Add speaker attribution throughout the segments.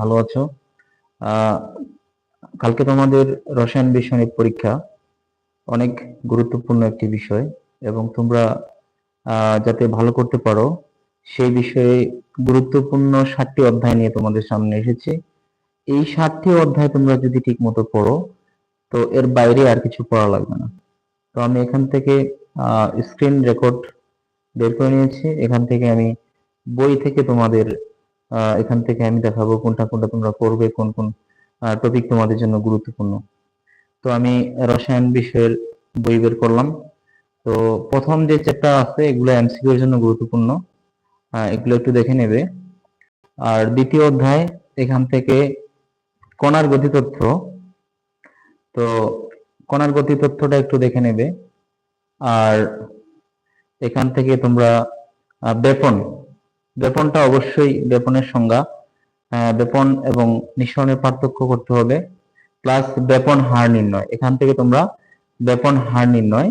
Speaker 1: ভালো আছো। কালকে তোমাদের রসায়ন বিষয় পরীক্ষা অনেক গুরুত্বপূর্ণ একটি বিষয় এবং তোমরা যাতে ভালো করতে পারো, সেই বিষয়ে গুরুত্বপূর্ণ সাতটি অধ্যায় নিয়ে তোমাদের সামনে এসেছি। এই সাতটি অধ্যায় তোমরা যদি ঠিক মতো পড়ো, তো এর বাইরে আর কিছু পড়া লাগবে না। তো আমি এখান থেকে স্ক্রিন রেকর্ড বের করে নিয়েছি। এখান থেকে আমি বই থেকে তোমাদের এখান থেকে আমি দেখাবো কোনটা কোনটা তোমরা পড়বে কোন কোন টপিক তোমাদের জন্য গুরুত্বপূর্ণ। তো আমি রসায়ন বিষয়ের বই বের করলাম। তো প্রথম যে চ্যাপ্টার আছে, এগুলো এমসিকিউ এর জন্য গুরুত্বপূর্ণ। এগুলো একটু দেখে নেবে। আর দ্বিতীয় অধ্যায়, এখান থেকে কণার গতিতথ্য তো কণার গতিতথ্যটা একটু দেখে নেবে। আর এখান থেকে তোমরা বেপন বেপনটা অবশ্যই বেপনের সংজ্ঞা। বেপন এবং নিঃসরণের পার্থক্য করতে হবে। প্লাস বেপন হার নির্ণয়। এখান থেকে তোমরা বেপন হার নির্ণয়,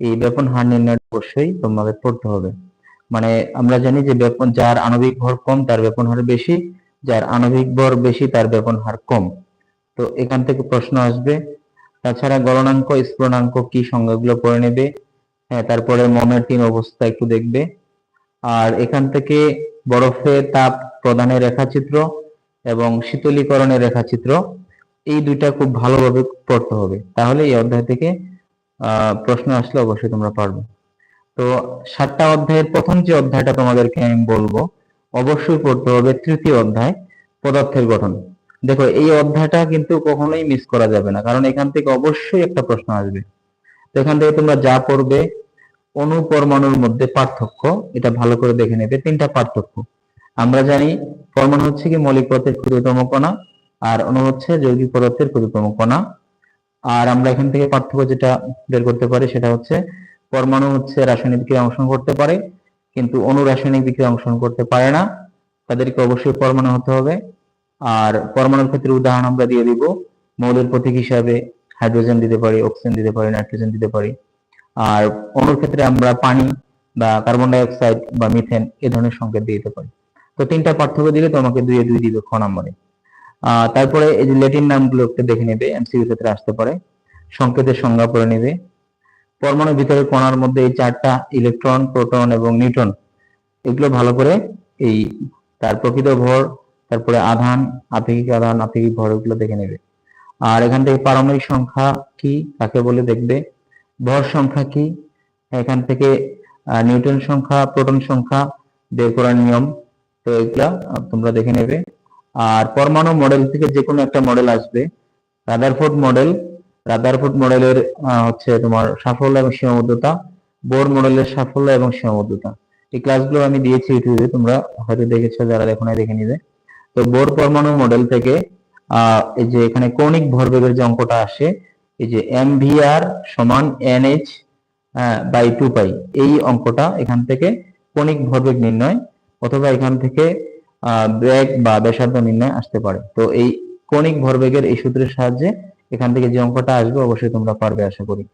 Speaker 1: এই বেপন হার নির্ণয় অবশ্যই তোমাদের পড়তে হবে। মানে আমরা জানি যে বেপন, যার আণবিক ভর কম, তার বেপন হার বেশি। যার আণবিক ভর বেশি, তার বেপন হার কম। তো এখান থেকে প্রশ্ন আসবে, তাছাড়া গলনাঙ্ক স্ফুরণাঙ্ক কি সংজ্ঞাগুলো পড়ে নেবে? হ্যাঁ তারপরে মমের তিন অবস্থা একটু দেখবে। আর এখান থেকে বরফে তাপ প্রদানের রেখাচিত্র এবং শীতলীকরণের রেখাচিত্র, এই দুইটা খুব ভালোভাবে পড়তে হবে। তাহলে এই অধ্যায় থেকে প্রশ্ন আসলে অবশ্যই তোমরা পারবে। তো সাতটা অধ্যায়ের প্রথম যে অধ্যায়টা তোমাদেরকে আমি বলব, অবশ্যই পড়তে হবে তৃতীয় অধ্যায়, পদার্থের গঠন। দেখো, এই অধ্যায়টা কিন্তু কখনোই মিস করা যাবে না, কারণ এখান থেকে অবশ্যই একটা প্রশ্ন আসবে। তো এখান থেকে তোমরা যা পড়বে অণু পরমাণুর মধ্যে পার্থক্য, এটা ভালো করে দেখে নেবে তিনটা পার্থক্য। আমরা জানি পরমাণু হচ্ছে কি মৌলিক পদার্থের ক্ষুদ্রতম কণা, আর অণু হচ্ছে যৌগিক পদার্থের ক্ষুদ্রতম কণা। আর আমরা এখান থেকে পার্থক্য যেটা বের করতে পারি সেটা হচ্ছে পরমাণু হচ্ছে রাসায়নিক বিক্রিয়া অংশগ্রহণ করতে পারে, কিন্তু অণু রাসায়নিক বিক্রিয়া অংশগ্রহণ করতে পারে না। তাদেরকে অবশ্যই পরমাণু হতে হবে। আর পরমাণুর ক্ষেত্রে উদাহরণ আমরা দিয়ে দিব, মৌলের প্রতীক হিসাবে হাইড্রোজেন দিতে পারি, অক্সিজেন দিতে পারি, নাইট্রোজেন দিতে পারি। আর অণুর ক্ষেত্রে আমরা পানি বা কার্বন ডাই অক্সাইড বা মিথেন এ ধরনের সংকেত দিতে পারি। তো তিনটা পার্থক্য দিলে তোমাকে দুইয়ে দুই দিবে খ নম্বরে। তারপরে এই যে লেটিন নামগুলো একটু দেখে নেবে এমসিকিউ ক্ষেত্রে আসতে পারে। সংকেতের সংজ্ঞা পড়ে নেবে। পরমাণুর ভিতরে কণার মধ্যে এই চারটা ইলেকট্রন, প্রোটন এবং নিউট্রন, এগুলো ভালো করে এই তার প্রকৃত ভর, তারপরে আধান, আপেক্ষিক আধান, আপেক্ষিক ভর এগুলো দেখে নেবে। আর এখান থেকে পারমাণবিক সংখ্যা কি তাকে বলে দেখবে? ভর সংখ্যা কি? এখান থেকে নিউটন সংখ্যা, প্রোটন সংখ্যা বের করার নিয়ম। তো এগুলা তোমরা দেখে নেবে। আর পরমাণু মডেল থেকে যে কোনো একটা মডেল আসবে। Rutherford model. রাদারফোর্ড মডেলের হচ্ছে তোমার সাফল্য এবং সীমাবদ্ধতা। বোর মডেলের সাফল্য এবং সীমাবদ্ধতা। এই ক্লাসগুলো আমি দিয়েছি ইউটিউবে, তোমরা হয়তো দেখেছ, যারা দেখো নাই দেখে নিবে। তো বোর পরমাণু মডেল থেকে, আহ, এই যে এখানে কৌণিক ভরবেগের যে অঙ্কটা আসে এই যে এম সমান N H by two pi এই অঙ্কটা এখান থেকে কৌণিক ভরবেগ নির্ণয় অথবা এখান থেকে বেগ বা ব্যাসার্ধ নির্ণয় আসতে পারে। তো এই কৌণিক ভরবেগের এই সূত্রের সাহায্যে এখান থেকে যে অঙ্কটা আসবে অবশ্যই তোমরা পারবে, আশা করি।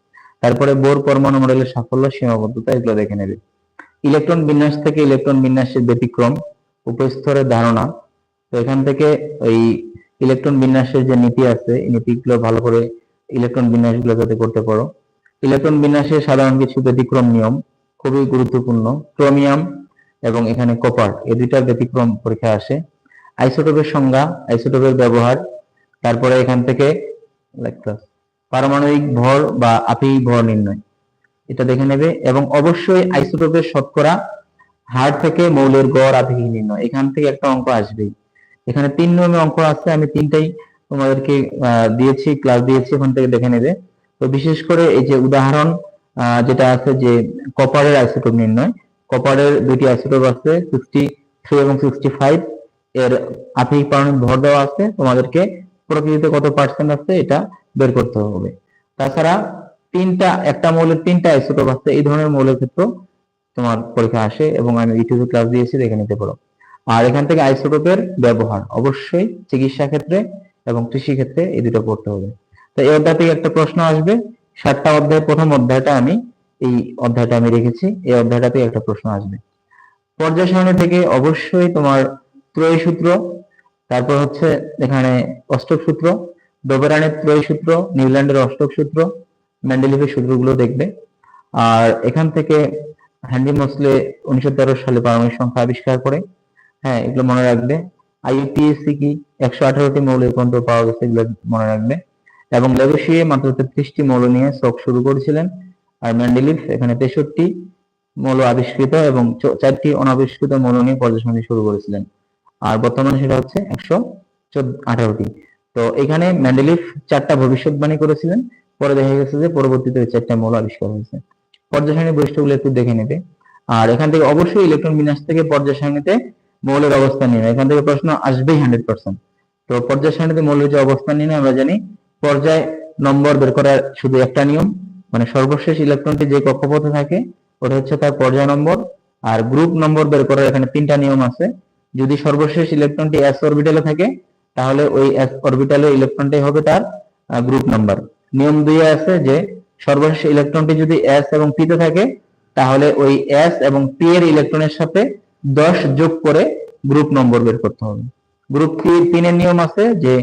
Speaker 1: তারপরে বোর পরমাণু মডেলের সাফল্য, সীমাবদ্ধতা এগুলো দেখে নেবে। ইলেকট্রন বিন্যাস থেকে ইলেকট্রন বিন্যাসের ব্যতিক্রম, উপস্তরের ধারণা। তো এখান থেকে এই ইলেকট্রন বিন্যাসের যে নীতি আছে, এই নীতিগুলো ভালো করে ইলেকট্রন বিন্যাসগুলো যাতে করতে পারো। ইলেকট্রন বিন্যাসের সাধারণ কিছু ব্যতিক্রম নিয়ম খুবই গুরুত্বপূর্ণ। ক্রোমিয়াম এবং এখানে কপার এই দুইটার ব্যতিক্রম পরীক্ষা আসে। আইসোটোপের সংজ্ঞা আইসোটোপের ব্যবহার, তারপরে এখান থেকে পারমাণবিক ভর বা আপেক্ষিক ভর নির্ণয়, এটা দেখে নেবে। এবং অবশ্যই আইসোটোপের শতকরা হার থেকে মৌলের গড় আপেক্ষিক নির্ণয়, এখান থেকে একটা অঙ্ক আসবেই। এখানে তিন নিয়মে অঙ্ক আছে, আমি তিনটাই তোমাদেরকে দিয়েছি ক্লাস দিয়েছি, ওখান থেকে দেখে নেবে। তো বিশেষ করে এই যে উদাহরণ যেটা আছে যে কপারের আইসোটোপ নির্ণয় কপারের দুইটি আইসোটোপ আছে সিক্সটি থ্রি এবং সিক্সটি ফাইভ এর আপেক্ষিক পারমাণবিক ভর দেওয়া আছে, তোমাদেরকে প্রকৃতিতে কত পার্সেন্ট আছে এটা বের করতে হবে। তাছাড়া তিনটা, একটা মৌলের তিনটা আইসোটোপ আছে, এই ধরনের মৌলের ক্ষেত্রে তোমার পরীক্ষা আসে এবং আমি ইউটিউবে ক্লাস দিয়েছি, দেখে নিতে পারো। আর এখান থেকে আইসোটোপের ব্যবহার, অবশ্যই চিকিৎসা ক্ষেত্রে এবং কৃষি ক্ষেত্রে এই দুটো পড়তে হবে। তো এই অধ্যায় থেকে একটা প্রশ্ন আসবে। সাতটা অধ্যায় প্রথম অধ্যায়টা আমি, এই অধ্যায়টা আমি রেখেছি। এই অধ্যায়টা থেকে একটা প্রশ্ন আসবে। পর্যায় সারণী থেকে অবশ্যই তোমার ত্রয়ী সূত্র, তারপর হচ্ছে এখানে অষ্টক সূত্র ডোবেরানের ত্রয় সূত্র নিউল্যান্ডের অষ্টক সূত্র, ম্যান্ডেলিভের সূত্রগুলো দেখবে। আর এখান থেকে হ্যান্ডি মসলে উনিশশো তেরো সালে পারমাণবিক সংখ্যা আবিষ্কার করে হ্যাঁ এগুলো মনে রাখবে। আইইপিএসসি কি? একশো আঠারোটি মৌল এ পর্যন্ত পাওয়া গেছে, এগুলো মনে রাখবে। এবং লেবুসিয়ে মাত্র তেত্রিশটি মৌল নিয়ে শখ শুরু করেছিলেন। আর ম্যান্ডেলিভ এখানে তেষট্টি মৌল আবিষ্কৃত এবং চারটি অনাবিষ্কৃত মৌল নিয়ে পর্যবেক্ষণ শুরু করেছিলেন। আর বর্তমানে সেটা হচ্ছে একশো আঠারোটি। তো এখানে ম্যান্ডেলিভ চারটা ভবিষ্যৎবাণী করেছিলেন। পরে দেখা গেছে যে পরবর্তীতে ওই চারটা মৌল আবিষ্কার হয়েছে। পর্যায় সারণী বৈশিষ্ট্যগুলো একটু দেখে নেবে। আর এখান থেকে অবশ্যই ইলেকট্রন বিন্যাস থেকে পর্যায় সারণীতে মৌলের অবস্থান নিয়ে এখান থেকে প্রশ্ন আসবেই হান্ড্রেড পার্সেন্ট। তো পর্যায় সারণীতে মৌলের যে অবস্থান নিয়ে আমরা জানি, পর্যায় নম্বর বের করার শুধু একটা নিয়ম মানে সর্বশেষ ইলেকট্রনটি যে কক্ষপথে থাকে, ওটা হচ্ছে তার পর্যায় নম্বর, আর গ্রুপ নম্বর বের করার এখানে তিনটা নিয়ম আছে। যদি সর্বশেষ ইলেকট্রনটি এস অরবিটালে থাকে, তাহলে ওই এস অরবিটালে ইলেকট্রনটাই হবে তার গ্রুপ নাম্বার নিয়ম দুই আছে যে, সর্বশেষ ইলেকট্রনটি যদি এস এবং পি তে থাকে, তাহলে ওই এস এবং পি এর ইলেকট্রনের সাথে দশ যোগ করে গ্রুপ নম্বর বের করতে হবে। গ্রুপ তিনের নিয়ম আছে যে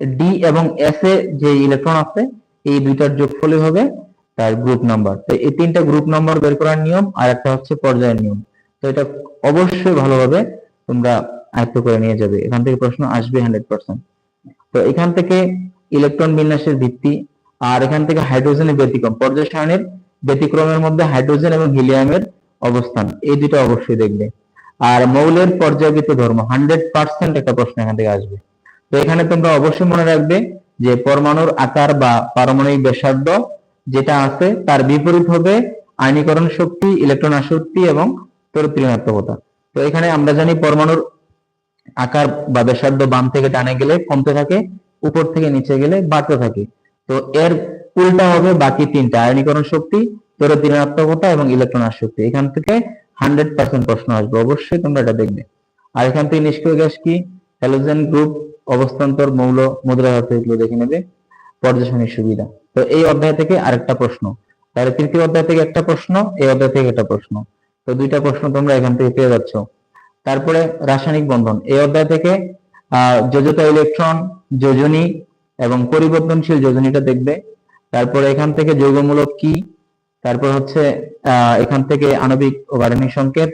Speaker 1: ডি এবং এস এ যে ইলেকট্রন আছে, এই দুইটার যোগফলই হবে তার গ্রুপ নাম্বার তো এই তিনটা গ্রুপ নাম্বার বের করার নিয়ম, আর একটা হচ্ছে পর্যায়ের নিয়ম। তো এটা অবশ্যই ভালোভাবে তোমরা আয়ত্ত করে নিয়ে যাবে। এখান থেকে প্রশ্ন আসবে হান্ড্রেড পার্সেন্ট তো এখান থেকে ইলেকট্রন বিন্যাসের ভিত্তি, আর এখান থেকে হাইড্রোজেনের ব্যতিক্রম। পর্যায় সারণীর ব্যতিক্রমের মধ্যে হাইড্রোজেন এবং হিলিয়ামের অবস্থান, এই দুটো অবশ্যই দেখবে। আর মৌলের পর্যায়বৃত্ত ধর্ম হান্ড্রেড পার্সেন্ট একটা প্রশ্ন এখান থেকে আসবে। তো এখানে তোমরা অবশ্যই মনে রাখবে যে পরমাণুর আকার বা পারমাণবিক ব্যাসার্ধ যেটা আছে তার বিপরীত হবে আয়নীকরণ শক্তি, ইলেকট্রন আসক্তি এবং তড়িৎ তো এখানে আমরা জানি পরমাণুর আকার বা ব্যাসার্ধ বাম থেকে টানে গেলে কমতে থাকে, উপর থেকে নিচে গেলে বাড়তে থাকে। তো এর উল্টা হবে বাকি তিনটা আয়নীকরণ শক্তি তড়িৎ ঋণাত্মকতা এবং ইলেকট্রন আসক্তি। এখান থেকে হান্ড্রেড পার্সেন্ট প্রশ্ন আসবে। অবশ্যই তোমরা এটা দেখবে। আর এখান থেকে নিষ্ক্রিয় গ্যাস কি? হ্যালোজেন গ্রুপ অবস্থান্তর মৌল মুদ্রা ধাতু এগুলো দেখে নেবে। পর্যবেক্ষণের সুবিধা। তো এই অধ্যায় থেকে আরেকটা প্রশ্ন। তাহলে তৃতীয় অধ্যায় থেকে একটা প্রশ্ন, এই অধ্যায় থেকে একটা প্রশ্ন। তো দুইটা প্রশ্ন তোমরা এখান থেকে পেয়ে যাচ্ছ। তারপরে রাসায়নিক বন্ধন। এই অধ্যায় থেকে যোজতা ইলেকট্রন, যোজনী এবং পরিবর্তনশীল যোজনীটা দেখবে। তারপরে এখান থেকে যৌগমূলক কি? তারপর হচ্ছে এখান থেকে আণবিক ও সংকেত,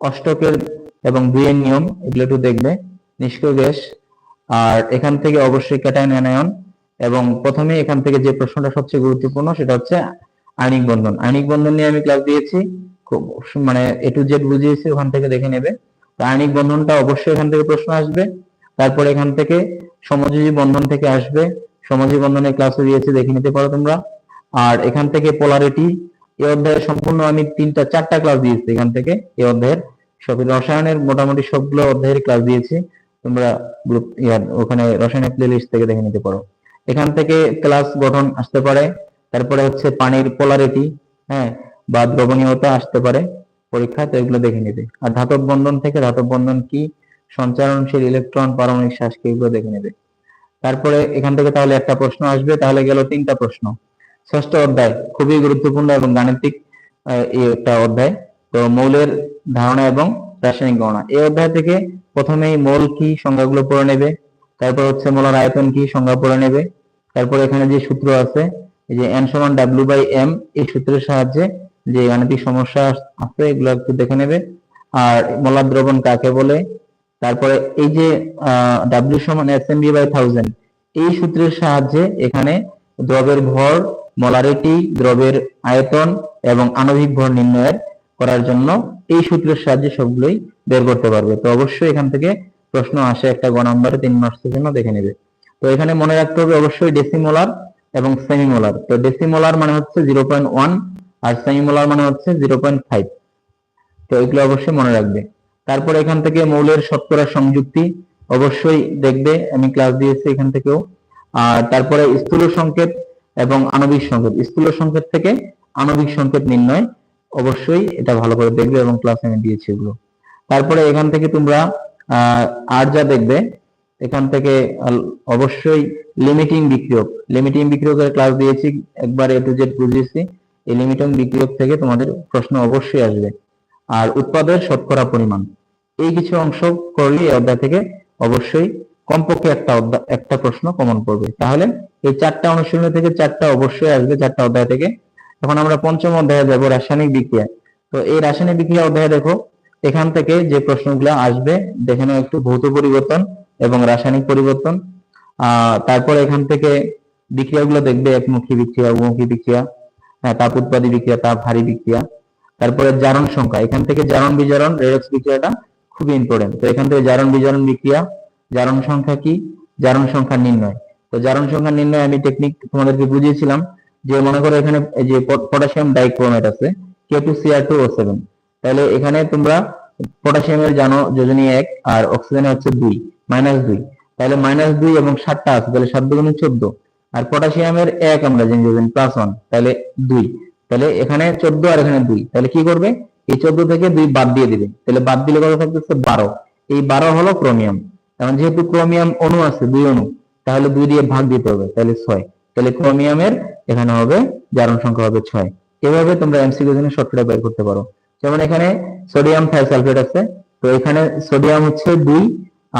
Speaker 1: অষ্টকের এবং দুইয়ের নিয়ম, এগুলো একটু দেখবে। নিষ্ক্রিয় গ্যাস, আর এখান থেকে অবশ্যই ক্যাটায়ন অ্যানায়ন, এবং প্রথমে এখান থেকে যে প্রশ্নটা সবচেয়ে গুরুত্বপূর্ণ সেটা হচ্ছে আয়নিক বন্ধন। আয়নিক বন্ধন নিয়ে আমি ক্লাস দিয়েছি, খুব মানে এ টু জেড বুঝিয়েছি, ওখান থেকে দেখে নেবে। তো আয়নিক বন্ধনটা অবশ্যই এখান থেকে প্রশ্ন আসবে। তারপরে এখান থেকে সমযোজী বন্ধন থেকে আসবে। সমযোজী বন্ধনের ক্লাসও দিয়েছি, দেখে নিতে পারো তোমরা। আর এখান থেকে পোলারিটি এই অধ্যায়ের সম্পূর্ণ আমি তিনটা, চারটা ক্লাস দিয়েছি এখান থেকে এই অধ্যায়ের। সব রসায়নের, মোটামুটি সবগুলো অধ্যায়ের ক্লাস দিয়েছি। তোমরা গ্রুপ ইয়ার ওখানে রসায়নের প্লেলিস্ট থেকে দেখে নিতে পারো। এখান থেকে ক্লাস গঠন আসতে পারে। তারপরে হচ্ছে পানির পোলারিটি হ্যাঁ বা দ্রবণীয়তা আসতে পারে পরীক্ষায় তো এগুলো দেখে নেবে। আর ধাতব বন্ধন থেকে ধাতব বন্ধন কি, সঞ্চারণশীল ইলেকট্রন পারমাণবিক শ্বাস কি এগুলো দেখে নেবে। তারপরে এখান থেকে তাহলে একটা প্রশ্ন আসবে, তাহলে গেল তিনটা প্রশ্ন। ষষ্ঠ অধ্যায়, খুবই গুরুত্বপূর্ণ এবং গাণিতিক একটা অধ্যায়। তো মৌলের ধারণা এবং রাসায়নিক গণনা। এই অধ্যায় থেকে প্রথমেই মৌল কি সংজ্ঞাগুলো পড়ে নেবে, তারপর হচ্ছে মোলার আয়তন কি সংজ্ঞা পড়ে নেবে, তারপর এখানে যে সূত্র আছে, এই যে এন সমান ডাব্লিউ বাই এম এই সূত্রের সাহায্যে যে গাণিতিক সমস্যা আছে, এগুলো একটু দেখে নেবে। আর মোলার দ্রবণ কাকে বলে, তারপরে এই যে ডাব্লিউ সমান S M B by thousand এই সূত্রের সাহায্যে এখানে দ্রবের ভর মোলারিটি দ্রবের আয়তন এবং আণবিক ভর নির্ণয়ের করার জন্য এই সূত্রের সাহায্যে সবগুলোই বের করতে পারবে। তো অবশ্যই এখান থেকে প্রশ্ন আসে একটা গ নম্বরে, তিন মার্কসের জন্য দেখে নেবে। তো এখানে মনে রাখতে হবে অবশ্যই ডেসিমোলার এবং সেমিমোলার। তো ডেসিমোলার মানে হচ্ছে জিরো পয়েন্ট ওয়ান আর সেমিমোলার মানে হচ্ছে জিরো পয়েন্ট ফাইভ। তো এগুলো অবশ্যই মনে রাখবে। তারপর এখান থেকে মৌলের শতকরা সংযুক্তি অবশ্যই দেখবে। আমি ক্লাস দিয়েছি এখান থেকেও। আর তারপরে স্থূল সংকেত এবং আণবিক সংকেত। স্থূল সংকেত থেকে আণবিক সংকেত নির্ণয় অবশ্যই এটা ভালো করে দেখবে এবং ক্লাস আমি দিয়েছি এগুলো। তারপরে এখান থেকে তোমরা আর যা দেখবে, এখান থেকে অবশ্যই লিমিটিং বিক্রিয়ক। লিমিটিং বিক্রিয়কের ক্লাস দিয়েছি, একবার এ টু জেড বুঝিয়েছি, এই লিমিটিং বিক্রিয়ক থেকে তোমাদের প্রশ্ন অবশ্যই আসবে। আর উৎপাদের শতকরা পরিমাণ। এই কিছু অংশ করলে এই অধ্যায় থেকে অবশ্যই কমপক্ষে একটা একটা প্রশ্ন কমন পড়বে তাহলে এই চারটা অনুশীলনী থেকে চারটা অবশ্যই আসবে, চারটা অধ্যায় থেকে। এখন আমরা পঞ্চম অধ্যায়ে যাব রাসায়নিক বিক্রিয়া। তো এই রাসায়নিক বিক্রিয়া অধ্যায়ে দেখো, এখান থেকে যে প্রশ্নগুলো আসবে, দেখে নাও একটু ভৌত পরিবর্তন এবং রাসায়নিক পরিবর্তন। তারপর এখান থেকে বিক্রিয়াগুলো দেখবে, একমুখী বিক্রিয়া বহুমুখী বিক্রিয়া হ্যাঁ তাপ উৎপাদী বিক্রিয়া, তাপ ভারী বিক্রিয়া। তারপরে জারণ সংখ্যা, এখান থেকে জারণ বিজারণ, রেডক্স বিক্রিয়াটা খুবই ইম্পর্টেন্ট তো এখান থেকে জারণ বিজারণ বিক্রিয়া, জারণ সংখ্যা কি? জারণ সংখ্যা নির্ণয়। তো জারণ সংখ্যা নির্ণয় আমি টেকনিক তোমাদেরকে বুঝিয়েছিলাম যে মনে করো এখানে যে পটাশিয়াম ডাইক্রোমেট আছে K two Cr two O seven তাহলে এখানে তোমরা পটাশিয়ামের জানো যোজনী এক আর অক্সিজেনের হচ্ছে দুই মাইনাস দুই। তাহলে মাইনাস দুই এবং সাতটা আছে, তাহলে সাত দুগুণে চোদ্দ। আর পটাশিয়ামের এক আমরা জানি যাবেন প্লাস ওয়ান তাহলে দুই। তাহলে এখানে চোদ্দ আর এখানে দুই। তাহলে কি করবে? এই চোদ্দ থেকে দুই বাদ দিয়ে দিবে। তাহলে বাদ দিলে কত থাকতেছে? বারো। এই বারো হলো ক্রোমিয়াম কারণ যেহেতু ক্রোমিয়াম অণু আছে, দুই অণু তাহলে দুই দিয়ে ভাগ দিতে হবে, তাহলে ছয়। তাহলে ক্রোমিয়ামের এখানে হবে, জারণ সংখ্যা হবে ছয়। এভাবে তোমরা এমসিকিউ জন্য শর্টকাটে বের করতে পারো। যেমন এখানে সোডিয়াম থাইসালফেট আছে, তো এখানে সোডিয়াম হচ্ছে দুই,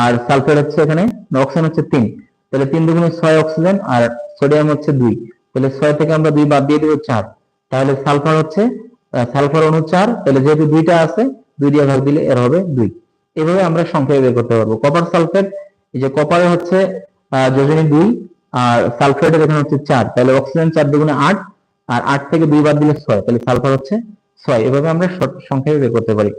Speaker 1: আর সালফেট হচ্ছে এখানে অক্সিজেন হচ্ছে তিন। তাহলে তিন দুগুণে ছয় অক্সিজেন আর সোডিয়াম হচ্ছে দুই। তাহলে ছয় থেকে আমরা দুই বাদ দিয়ে দিব চার। তাহলে সালফার হচ্ছে সালফার অণু চার, তাহলে যেহেতু দুইটা আছে, দুই দিয়ে ভাগ দিলে এর হবে দুই। এভাবে আমরা সংখ্যায় বের করতে পারব। কপার সালফেট এই যে কপারে হচ্ছে যোজনী দুই, আর সালফেটের এখানে হচ্ছে চার। তাহলে অক্সিজেন চার দুগুণে আট, আর আট থেকে দুই বাদ দিলে ছয়। তাহলে সালফার হচ্ছে ছয়। এভাবে আমরা সংখ্যায় বের করতে পারি।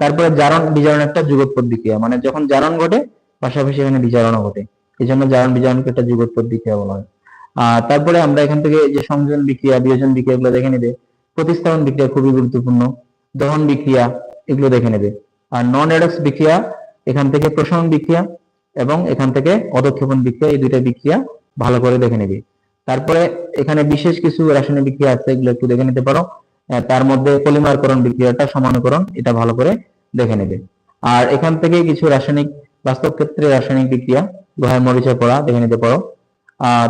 Speaker 1: তারপরে জারণ বিজারণ একটা যুগোৎপদ বিক্রিয়া মানে যখন জারণ ঘটে, পাশাপাশি এখানে বিজারণও ঘটে। এই জন্য জারণ বিজারণকে একটা যুগোৎপদ বিক্রিয়া বলা হয়। আহ তারপরে আমরা এখান থেকে যে সংযোজন বিক্রিয়া, বিয়োজন বিক্রিয়া এগুলো দেখে নেবে। প্রতিস্থাপন বিক্রিয়া খুবই গুরুত্বপূর্ণ। দহন বিক্রিয়া, এগুলো দেখে নেবে। আর নন রেডক্স বিক্রিয়া, এখান থেকে প্রসারণ বিক্রিয়া এবং এখান থেকে অধক্ষেপণ বিক্রিয়া, এই দুইটা বিক্রিয়া ভালো করে দেখে নেবে। তারপরে এখানে বিশেষ কিছু রাসায়নিক বিক্রিয়া আছে, এগুলো একটু দেখে নিতে পারো। তার মধ্যে পলিমারকরণ বিক্রিয়াটা, সমানুকরণ, এটা ভালো করে দেখে নেবে। আর এখান থেকে কিছু রাসায়নিক, বাস্তব ক্ষেত্রে রাসায়নিক বিক্রিয়া লোহার মরিচা পড়া, দেখে নিতে পারো।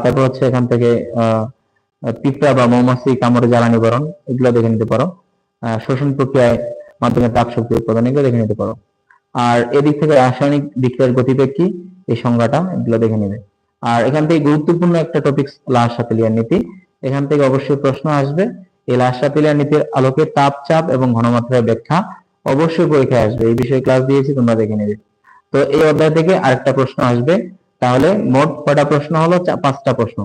Speaker 1: তারপর হচ্ছে এখান থেকে পিঁপড়া বা মৌমাছি কামড়ে জ্বালানি বরণ, এগুলো দেখে নিতে পারো। শোষণ প্রক্রিয়ায় মাধ্যমে তাপ শক্তি উৎপাদন, এগুলো দেখে নিতে পারো। আর এদিক থেকে রাসায়নিক বিক্রিয়ার গতিবেগ কি? এই সংজ্ঞাটা এগুলো দেখে নেবে। আর এখান থেকে গুরুত্বপূর্ণ একটা টপিক লাশ সাপেলিয়ার নীতি। এখান থেকে অবশ্যই প্রশ্ন আসবে, এই লাশ সাপেলিয়ার নীতির আলোকে তাপ চাপ এবং ঘনমাত্রার ব্যাখ্যা অবশ্যই পরীক্ষায় আসবে। এই বিষয়ে ক্লাস দিয়েছি, তোমরা দেখে নেবে। তো এই অধ্যায় থেকে আরেকটা প্রশ্ন আসবে। তাহলে মোট কয়টা প্রশ্ন হলো? পাঁচটা প্রশ্ন।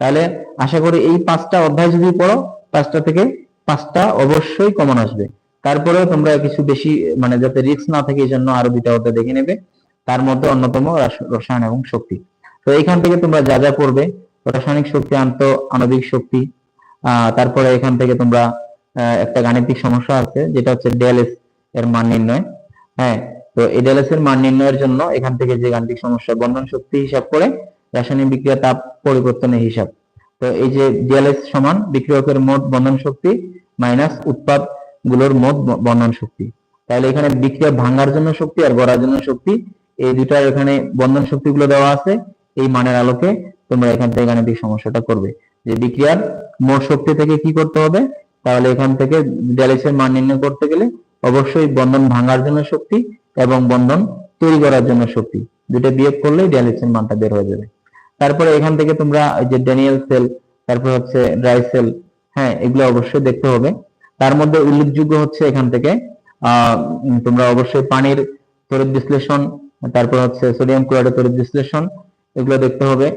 Speaker 1: তাহলে আশা করি এই পাঁচটা অধ্যায় যদি পড়ো, পাঁচটা থেকে পাঁচটা অবশ্যই কমন আসবে। তারপরেও তোমরা কিছু বেশি মানে যাতে রিস্ক না থাকে, এই জন্য আরও দুইটা অধ্যায় দেখে নেবে। তার মধ্যে অন্যতম রসায়ন এবং শক্তি। তো এখান থেকে তোমরা যা যা পড়বে রাসায়নিক শক্তি, আন্ত, আণবিক শক্তি তারপরে এখান থেকে তোমরা একটা গাণিতিক সমস্যা আছে, যেটা হচ্ছে ডেলএস এর মান নির্ণয়। হ্যাঁ তো এই ডেলএস এর মান নির্ণয়ের জন্য এখান থেকে যে গাণিতিক সমস্যা, বন্ধন শক্তি হিসাব করে রাসায়নিক বিক্রিয়া তাপ পরিবর্তনের হিসাব। তো এই যে ডিএলএস সমান, বিক্রিয়কের মোট বন্ধন শক্তি মাইনাস উৎপাদ গুলোর মোট বন্ধন শক্তি। তাহলে এখানে বিক্রিয়া ভাঙার জন্য শক্তি আর গড়ার জন্য শক্তি, এই দুটার এখানে বন্ধন শক্তিগুলো দেওয়া আছে, এই মানের আলোকে তোমরা এখান থেকে গাণিতিক সমস্যাটা করবে। যে বিক্রিয়ার মোট শক্তি থেকে কি করতে হবে? তাহলে এখান থেকে ডিএলএস মান নির্ণয় করতে গেলে অবশ্যই বন্ধন ভাঙার জন্য শক্তি এবং বন্ধন তৈরি করার জন্য শক্তি। দুটো বিয়োগ করলেই ডিএলএস মানটা বের হয়ে যাবে। তারপরে এখান থেকে তোমরা যে ড্যানিয়েল সেল, তারপর হচ্ছে ড্রাই সেল হ্যাঁ এগুলো অবশ্যই দেখতে হবে। তার মধ্যে উল্লেখযোগ্য হচ্ছে এখান থেকে তোমরা অবশ্যই পানির তড়িৎ বিশ্লেষণ, তারপর হচ্ছে সোডিয়াম ক্লোরাইডের তড়িৎ বিশ্লেষণ এগুলো দেখতে হবে।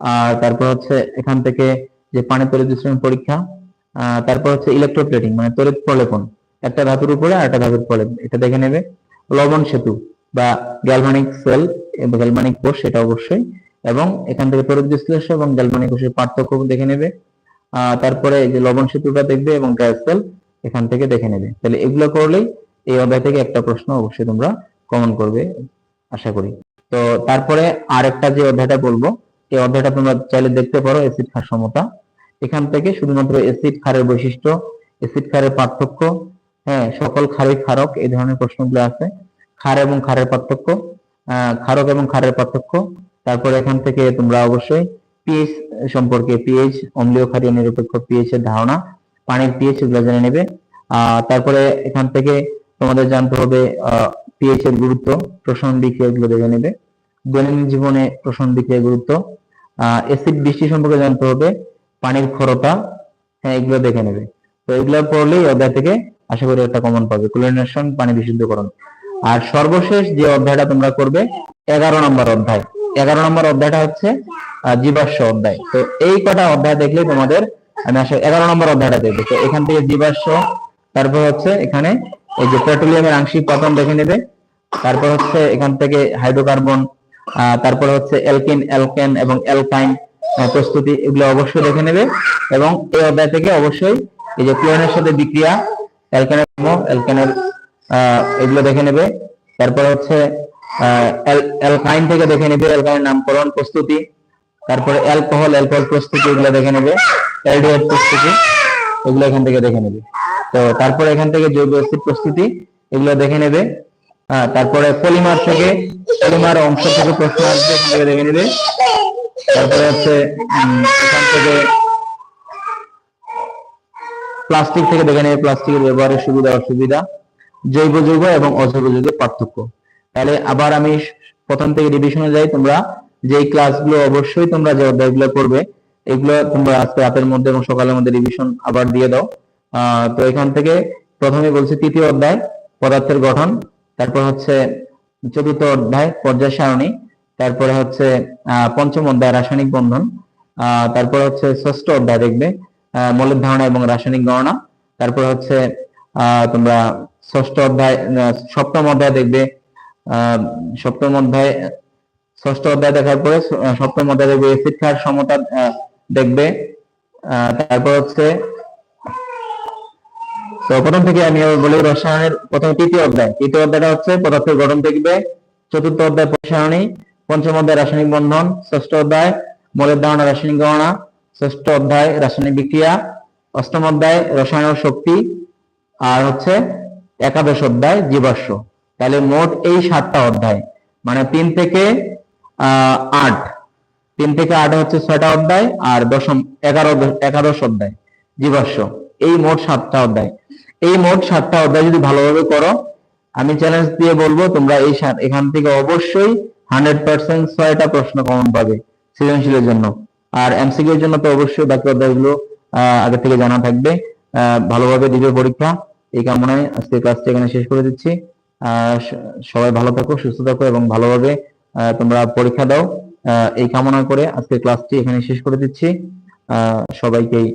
Speaker 1: আর তারপর হচ্ছে এখান থেকে যে পানি তড়িৎ বিশ্লেষণ পরীক্ষা তারপর হচ্ছে ইলেকট্রোপ্লেটিং মানে তড়িৎ প্রলেপন। একটা ধাতুর উপরে আর একটা ধাতুর প্রলেপন এটা দেখে নেবে। লবণ সেতু বা গ্যালভানিক সেল এবং গ্যালভানিক কোষ, সেটা অবশ্যই। এবং এখান থেকে তড়িৎ বিশ্লেষণ এবং গ্যালভানিক কোষের পার্থক্য দেখে নেবে। তারপরে যে লবণ সেতুটা দেখবে এবং গ্যাস সেল এখান থেকে দেখে নেবে। তাহলে এগুলো করলেই এই অধ্যায় থেকে একটা প্রশ্ন অবশ্যই তোমরা কমন করবে, আশা করি। তো তারপরে আরেকটা যে অধ্যায়টা বলব, এই অধ্যায়টা তোমরা চাইলে দেখতে পারো অ্যাসিড ক্ষার সমতা। এখান থেকে শুধুমাত্র অ্যাসিড ক্ষারের বৈশিষ্ট্য অ্যাসিড ক্ষারের পার্থক্য হ্যাঁ সকল ক্ষারই ক্ষারক, এই ধরনের প্রশ্নগুলো আছে। ক্ষার এবং ক্ষারের পার্থক্য ক্ষারক এবং ক্ষারের পার্থক্য। তারপরে এখান থেকে তোমরা অবশ্যই পিএইচ সম্পর্কে পিএইচ অম্লীয় ক্ষারীয় নিরপেক্ষ পিএইচ এর ধারণা, পানির পিএইচ এগুলো জেনে নেবে। তারপরে এখান থেকে তোমাদের জানতে হবে পিএইচ এর গুরুত্ব, প্রসারণ বিক্রিয়া এগুলো দেখে নেবে। দৈনন্দিন জীবনে প্রশ্ন বিক্রিয়ার গুরুত্ব এসিড বৃষ্টি সম্পর্কে জানতে হবে, পানির ক্ষরতা হ্যাঁ এগুলো দেখে নেবে। তো এগুলো পড়লেই অধ্যায় থেকে আশা করি একটা কমন পাবে। ক্লোরিনেশন পানি বিশুদ্ধকরণ। আর সর্বশেষ যে অধ্যায়টা তোমরা করবে, এগারো নম্বর অধ্যায়। এগারো নম্বর অধ্যায়টা হচ্ছে আহ, জীবাশ্ম অধ্যায়। তো এই কটা অধ্যায় দেখলে তোমাদের আমি আসলে এগারো নম্বর অধ্যায়টা দেখবে। তো এখান থেকে জীবাশ্ম তারপর হচ্ছে এখানে এই যে পেট্রোলিয়ামের আংশিক পতন দেখে নেবে তারপর হচ্ছে এখান থেকে হাইড্রোকার্বন তারপর হচ্ছে অ্যালকিন অ্যালকেন এবং অ্যালকাইন প্রস্তুতি এগুলো অবশ্যই দেখে নেবে এবং এই অধ্যায় থেকে অবশ্যই এই যে ক্লোরিনের সাথে বিক্রিয়া অ্যালকেনের অ্যালকেনের এগুলো দেখে নেবে। তারপর হচ্ছে অ্যালকাইন থেকে দেখে নেবে অ্যালকাইন নামকরণ প্রস্তুতি। তারপরে অ্যালকোহল অ্যালকোহল প্রস্তুতি, এগুলো দেখে নেবে। অ্যালডিহাইড প্রস্তুতি, এগুলো এখান থেকে দেখে নেবে। তো তারপরে এখান থেকে জৈব অ্যাসিড প্রস্তুতি, এগুলো দেখে নেবে। তারপরে পলিমার থেকে, পলিমার অংশ থেকে প্রশ্ন আসবে, এখান থেকে দেখে নেবে। তারপরে হচ্ছে এখান থেকে প্লাস্টিক থেকে দেখে নেবে। প্লাস্টিকের ব্যবহারের সুবিধা, অসুবিধা, জৈব যৌগ এবং অজৈব যৌগের পার্থক্য। তাহলে আবার আমি প্রথম থেকে রিভিশনে যাই, তোমরা যে ক্লাসগুলো অবশ্যই তোমরা যে অধ্যায়গুলো করবে এগুলো তোমরা আজকে রাতের মধ্যে এবং সকালের মধ্যে রিভিশন আবার দিয়ে দাও। তো এখান থেকে প্রথমে বলছি তৃতীয় অধ্যায়, পদার্থের গঠন, তারপর হচ্ছে চতুর্থ অধ্যায় পর্যায় সারণী তারপরে হচ্ছে পঞ্চম অধ্যায়, রাসায়নিক বন্ধন তারপর হচ্ছে ষষ্ঠ অধ্যায় দেখবে মৌলিক ধারণা এবং রাসায়নিক গণনা, তারপর হচ্ছে তোমরা ষষ্ঠ অধ্যায় সপ্তম অধ্যায় দেখবে সপ্তম অধ্যায়, ষষ্ঠ অধ্যায় দেখার পরে সপ্তম অধ্যায় দেখবে এসিড ক্ষার সমতা দেখবে। তারপর হচ্ছে, তো প্রথম থেকে আমি বলি রসায়নের প্রথম তৃতীয় অধ্যায়। তৃতীয় অধ্যায়টা হচ্ছে পদার্থের গঠন দেখবে। চতুর্থ অধ্যায় পরিসারণী। পঞ্চম অধ্যায় রাসায়নিক বন্ধন। ষষ্ঠ অধ্যায় মৌলের ধারণা রাসায়নিক গণনা। ষষ্ঠ অধ্যায় রাসায়নিক বিক্রিয়া। অষ্টম অধ্যায় রসায়ন শক্তি। আর হচ্ছে একাদশ অধ্যায় জীবাশ্ম। তাহলে মোট এই সাতটা অধ্যায় মানে তিন থেকে আট। তিন থেকে আট হচ্ছে ছয়টা অধ্যায় আর দশম, এগারো, একাদশ অধ্যায়, জীবাশ্ম। এই মোট সাতটা অধ্যায়। এই মোট সাতটা অধ্যায় যদি ভালোভাবে করো, আমি চ্যালেঞ্জ দিয়ে বলব, তোমরা এই এখান থেকে অবশ্যই হান্ড্রেড পার্সেন্ট ছয়টা প্রশ্ন কমন পাবে সৃজনশীলের জন্য। আর এমসিকিউ এর জন্য তো অবশ্যই বাকি অধ্যায়গুলো আগে থেকে জানা থাকবে। ভালোভাবে দিবে পরীক্ষা, এই কামনায় আজকে ক্লাসটা এখানে শেষ করে দিচ্ছি। সবাই ভালো থাকো, সুস্থ থাকো এবং ভালোভাবে তোমরা পরীক্ষা দাও। এই কামনা করে আজকে ক্লাসটি এখানে শেষ করে দিচ্ছি। সবাইকেই